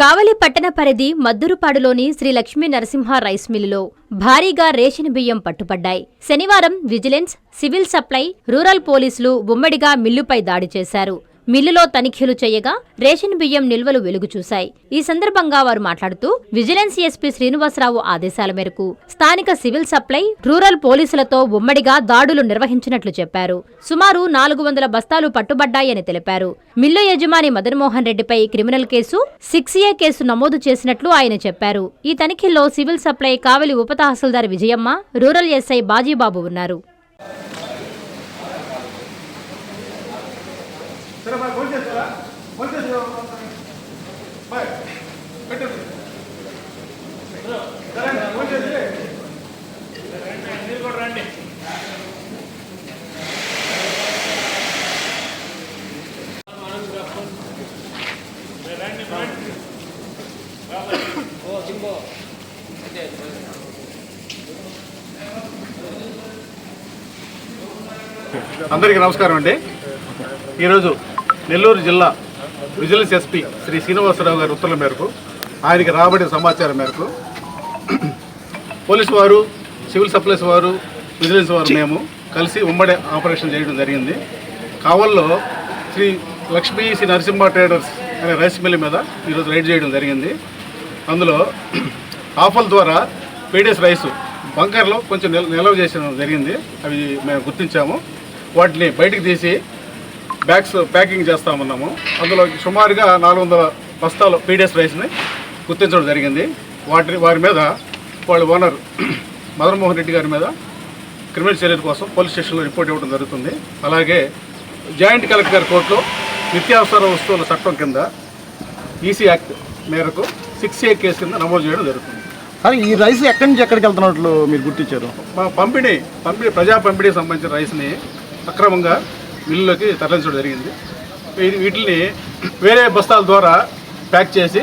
కావలి పట్టణ పరిధి మద్దురుపాడులోని శ్రీ లక్ష్మీ నరసింహ రైస్ మిల్లులో భారీగా రేషన్ బియ్యం పట్టుపడ్డాయి. శనివారం విజిలెన్స్ సివిల్ సప్లై రూరల్ పోలీసులు ఉమ్మడిగా మిల్లుపై దాడి చేశారు. మిల్లులో తనిఖీలు చేయగా రేషన్ బియ్యం నిల్వలు వెలుగు చూశాయి ఈ సందర్భంగా వారు మాట్లాడుతూ విజిలెన్స్ ఎస్పీ శ్రీనివాసరావు ఆదేశాల మేరకు స్థానిక సివిల్ సప్లై రూరల్ పోలీసులతో ఉమ్మడిగా దాడులు నిర్వహించినట్లు చెప్పారు. సుమారు నాలుగు వందల బస్తాలు పట్టుబడ్డాయని తెలిపారు. మిల్లు యజమాని మదన్మోహన్ రెడ్డిపై criminal case six A case నమోదు చేసినట్లు ఆయన చెప్పారు. ఈ తనిఖీల్లో సివిల్ సప్లై కావలి ఉప తహసీల్దార్ విజయమ్మ రూరల్ ఎస్ఐ బాజీబాబు ఉన్నారు. సరే మరి ఫోన్ చేస్తారా? ఫోన్ చేస్తారా బాయ్ పెట్టండి. సరే ఫోన్ చేసి. మీరు కూడా రండి అందరికీ నమస్కారం అండి. ఈరోజు నెల్లూరు జిల్లా విజిలెన్స్ ఎస్పీ శ్రీ శ్రీనివాసరావు గారి ఉత్తర్వుల మేరకు ఆయనకి రాబడిన సమాచారం మేరకు పోలీసు వారు సివిల్ సప్లైస్ వారు విజిలెన్స్ వారు మేము కలిసి ఉమ్మడి ఆపరేషన్ చేయడం జరిగింది. కావల్లో శ్రీ లక్ష్మీ శ్రీ నరసింహ ట్రేడర్స్ అనే రైస్ మిల్ మీద ఈరోజు రైడ్ చేయడం జరిగింది. అందులో ఆఫర్ ద్వారా పీడిఎస్ రైస్ బంకర్లో కొంచెం నిల్వ చేసిన జరిగింది. అవి మేము గుర్తించాము. వాటిని బయటికి తీసి బ్యాగ్స్ ప్యాకింగ్ చేస్తామన్నాము అందులో సుమారుగా నాలుగు వందల బస్తాలు పీడిఎస్ రైస్ని గుర్తించడం జరిగింది. వాటి వారి మీద వాళ్ళ ఓనర్ మదన్మోహన్ రెడ్డి గారి మీద క్రిమినల్ చర్యల కోసం పోలీస్ స్టేషన్లో రిపోర్ట్ ఇవ్వడం జరుగుతుంది. అలాగే జాయింట్ కలెక్టర్ గారి కోర్టులో నిత్యావసర వస్తువుల చట్టం కింద ఈసీ యాక్ట్ మేరకు సిక్స్ ఏ కేసు కింద నమోదు చేయడం జరుగుతుంది. కానీ ఈ రైస్ ఎక్కడి నుంచి ఎక్కడికి వెళ్తున్నట్లు మీరు గుర్తించారు? మా పంపిణీ పంపిణీ ప్రజా పంపిణీకి సంబంధించిన రైస్ని అక్రమంగా మిల్లులోకి తరలించడం జరిగింది. వీటిని వేరే బస్తాల ద్వారా ప్యాక్ చేసి